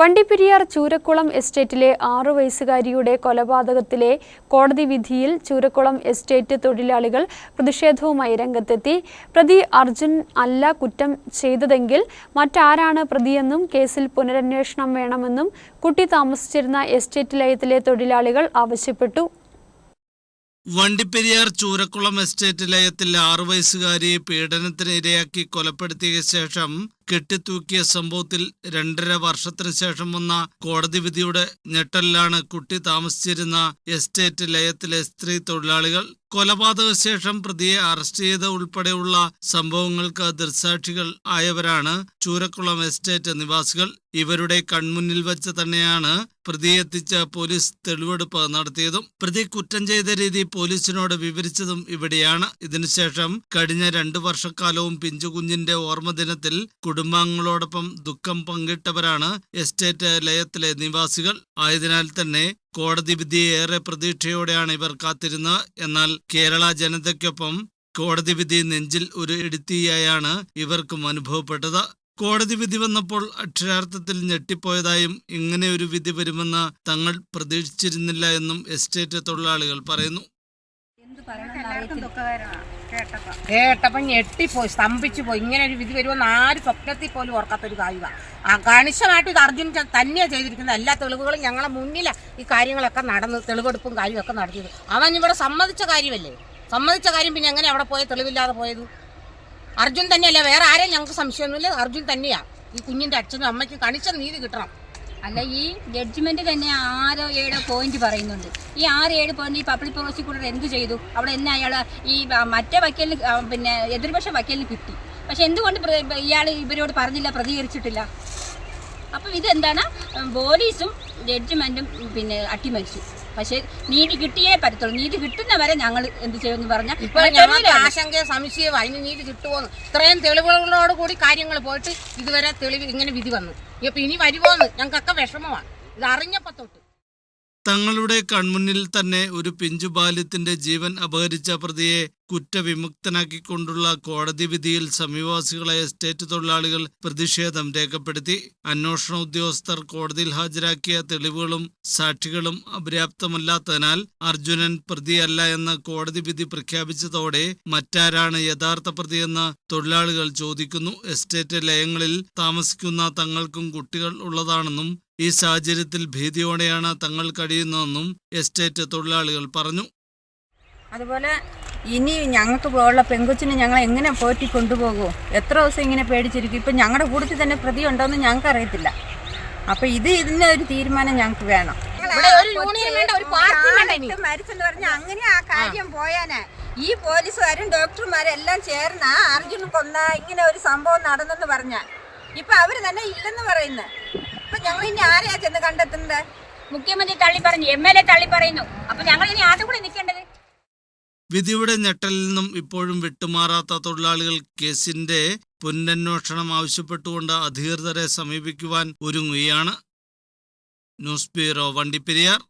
വണ്ടിപ്പെരിയാർ ചൂരക്കുളം എസ്റ്റേറ്റിലെ ആറു വയസ്സുകാരിയുടെ കൊലപാതകത്തിലെ കോടതി വിധിയിൽ ചൂരക്കുളം എസ്റ്റേറ്റ് തൊഴിലാളികൾ പ്രതിഷേധവുമായി രംഗത്തെത്തി. പ്രതി അർജുൻ അല്ല കുറ്റം ചെയ്തതെങ്കിൽ മറ്റാരാണ് പ്രതിയെന്നും കേസിൽ പുനരന്വേഷണം വേണമെന്നും കുട്ടി താമസിച്ചിരുന്ന എസ്റ്റേറ്റ് ലയത്തിലെ തൊഴിലാളികൾ ആവശ്യപ്പെട്ടു. വണ്ടിപ്പെരിയാർ ചൂരക്കുളം എസ്റ്റേറ്റ് ലയത്തിൽ ആറു വയസ്സുകാരിയെ പീഡനത്തിന് ഇരയാക്കി കൊലപ്പെടുത്തിയ ശേഷം കെട്ടിത്തൂക്കിയ സംഭവത്തിൽ രണ്ടര വർഷത്തിന് ശേഷം വന്ന കോടതി വിധിയുടെ ഞെട്ടലിലാണ് കുട്ടി താമസിച്ചിരുന്ന എസ്റ്റേറ്റ് ലയത്തിലെ സ്ത്രീ തൊഴിലാളികൾ കൊലപാതക ശേഷം പ്രതിയെ അറസ്റ്റ് ചെയ്ത ഉൾപ്പെടെയുള്ള സംഭവങ്ങൾക്ക് ദൃക്സാക്ഷികൾ ആയവരാണ് ചൂരക്കുളം എസ്റ്റേറ്റ് നിവാസികൾ. ഇവരുടെ കൺമുന്നിൽ വെച്ച് തന്നെയാണ് പ്രതിയെ എത്തിച്ച പോലീസ് തെളിവെടുപ്പ് നടത്തിയതും പ്രതി കുറ്റം ചെയ്ത രീതി പോലീസിനോട് വിവരിച്ചതും ഇവിടെയാണ്. ഇതിനുശേഷം കഴിഞ്ഞ രണ്ടു വർഷക്കാലവും പിഞ്ചുകുഞ്ഞിന്റെ ഓർമ്മ ദിനത്തിൽ കുടുംബാംഗങ്ങളോടൊപ്പം ദുഃഖം പങ്കിട്ടവരാണ് എസ്റ്റേറ്റ് ലയത്തിലെ നിവാസികൾ. ആയതിനാൽ തന്നെ കോടതി വിധിയെ ഏറെ പ്രതീക്ഷയോടെയാണ് ഇവർ കാത്തിരുന്നത്. എന്നാൽ കേരള ജനതയ്ക്കൊപ്പം കോടതി വിധി നെഞ്ചിൽ ഒരു ഇടുത്തിയായാണ് ഇവർക്കും അനുഭവപ്പെട്ടത്. കോടതി വിധി വന്നപ്പോൾ അക്ഷരാർത്ഥത്തിൽ ഞെട്ടിപ്പോയതായും ഇങ്ങനെ ഒരു വിധി വരുമെന്ന് തങ്ങൾ പ്രതീക്ഷിച്ചിരുന്നില്ല എന്നും എസ്റ്റേറ്റ് തൊഴിലാളികൾ പറയുന്നു. കേട്ടപ്പോ ഞെട്ടിപ്പോയി സ്തംഭിച്ചു പോയി. ഇങ്ങനെ ഒരു വിധി വരുമെന്ന് ആര് സ്വപ്നത്തിൽ പോലും ഓർക്കാത്തൊരു കാര്യമാണ് ആ കണിശമായിട്ട് ഇത് അർജുൻ തന്നെയാണ് ചെയ്തിരിക്കുന്നത്. എല്ലാ തെളിവുകളും ഞങ്ങളെ മുന്നിലാണ് ഈ കാര്യങ്ങളൊക്കെ നടന്ന് തെളിവെടുപ്പും കാര്യമൊക്കെ നടത്തിയത്. അവൻ ഇവിടെ സമ്മതിച്ച കാര്യമല്ലേ? സമ്മതിച്ച കാര്യം പിന്നെ എങ്ങനെ അവിടെ പോയ? തെളിവില്ലാതെ പോയത്? അർജുൻ തന്നെയല്ല? വേറെ ആരെയും ഞങ്ങൾക്ക് സംശയമൊന്നുമില്ല. അർജുൻ തന്നെയാ. ഈ കുഞ്ഞിന്റെ അച്ഛനും അമ്മയ്ക്കും കണിച്ച നീതി കിട്ടണം. അല്ല ഈ ജഡ്ജ്മെന്റ് തന്നെ ആരോ ഏഴോ പോയിന്റ് പറയുന്നുണ്ട്. ഈ ആറ് ഏഴ് പോയിന്റ് ഈ പബ്ലിക് പ്രോസിക്യൂട്ടർ എന്ത് ചെയ്തു? അവിടെ എന്നെ അയാൾ ഈ മറ്റേ വക്കീലിന് പിന്നെ എതിർപക്ഷ വക്കീലിന് കിട്ടി. പക്ഷെ എന്തുകൊണ്ട് ഇയാൾ ഇവരോട് പറഞ്ഞില്ല പ്രതികരിച്ചിട്ടില്ല? അപ്പം ഇതെന്താണ്? പോലീസും ജഡ്ജ്മെന്റും പിന്നെ അട്ടിമറിച്ചു. പക്ഷെ നീതി കിട്ടിയേ പറ്റത്തുള്ളൂ. നീതി കിട്ടുന്ന വരെ ഞങ്ങൾ എന്ത് ചെയ്യുമെന്ന് പറഞ്ഞാൽ ഇപ്പോൾ ഞങ്ങൾക്ക് ആശങ്ക സംശയം അതിന് നീതി കിട്ടുമോന്ന് ഇത്രയും തെളിവുകളോട് കൂടി കാര്യങ്ങൾ പോയിട്ട് ഇതുവരെ തെളിവ് ഇങ്ങനെ വിധി വന്നു. ഇപ്പൊ ഇനി വരുമോന്ന് ഞങ്ങൾക്കൊക്കെ വിഷമമാണ്. ഇത് അറിഞ്ഞപ്പോ തൊട്ട്. തങ്ങളുടെ കൺമുന്നിൽ തന്നെ ഒരു പിഞ്ചു ബാല്യത്തിന്റെ ജീവൻ അപഹരിച്ച പ്രതിയെ കുറ്റവിമുക്തനാക്കിക്കൊണ്ടുള്ള കോടതി വിധിയിൽ സമീപവാസികളായ എസ്റ്റേറ്റ് തൊഴിലാളികൾ പ്രതിഷേധം രേഖപ്പെടുത്തി. അന്വേഷണ ഉദ്യോഗസ്ഥർ കോടതിയിൽ ഹാജരാക്കിയ തെളിവുകളും സാക്ഷികളും അപര്യാപ്തമല്ലാത്തതിനാൽ അർജുനൻ പ്രതിയല്ല എന്ന കോടതി വിധി പ്രഖ്യാപിച്ചതോടെ മറ്റാരാണ് യഥാർത്ഥ പ്രതിയെന്ന് തൊഴിലാളികൾ ചോദിക്കുന്നു. എസ്റ്റേറ്റ് ലയങ്ങളിൽ താമസിക്കുന്ന തങ്ങൾക്കും കുട്ടികൾ ഉള്ളതാണെന്നും ഈ സാഹചര്യത്തിൽ ഭീതിയോടെയാണ് തങ്ങൾ കഴിയുന്നതെന്നും എസ്റ്റേറ്റ് തൊഴിലാളികൾ പറഞ്ഞു. അതുപോലെ ഇനി ഞങ്ങൾക്ക് ഉള്ള പെങ്കൊച്ചിനെ ഞങ്ങൾ എങ്ങനെ പോറ്റി കൊണ്ടുപോകുമോ എത്ര ദിവസം ഇങ്ങനെ പേടിച്ചിരിക്കും? ഇപ്പം ഞങ്ങളുടെ കൂട്ടത്തിൽ തന്നെ പ്രതി ഉണ്ടോയെന്ന് ഞങ്ങൾക്ക് അറിയത്തില്ല. അപ്പം ഇത് ഇതിന്റെ ഒരു തീരുമാനം ഞങ്ങൾക്ക് വേണം. ഇവിടെ ഒരു യൂണിയൻ വേണ്ട ഒരു പാർട്ടി വേണ്ട ഇനി. മരിച്ചെന്ന് പറഞ്ഞ അങ്ങനെ ആ കാര്യം പോയാനേ ഈ പോലീസുകാരും ഡോക്ടർമാരും എല്ലാം ചേർന്ന അർജുൻ കൊന്ന ഇങ്ങനെ ഒരു സംഭവം നടന്നെന്ന് പറഞ്ഞ ഇപ്പൊ അവർ തന്നെ ഇല്ലെന്ന് പറയുന്നു. ഇപ്പൊ ഞങ്ങൾ ഇനി ആരെയാ ചെന്ന് കണ്ടെത്തുന്നത്? മുഖ്യമന്ത്രി തള്ളി പറഞ്ഞു എം എൽ എ തള്ളി പറയുന്നു. അപ്പൊ ഞങ്ങൾ ഇനി ആദ്യം കൂടെ നിൽക്കേണ്ടത്? വിധിയുടെ ഞെട്ടലിൽ നിന്നും ഇപ്പോഴും വിട്ടുമാറാത്ത തൊഴിലാളികൾ കേസിന്റെ പുനരന്വേഷണം ആവശ്യപ്പെട്ടുകൊണ്ട് അധികൃതരെ സമീപിക്കുവാൻ ഒരുങ്ങുകയാണ്. News bureau Vandiperiyar.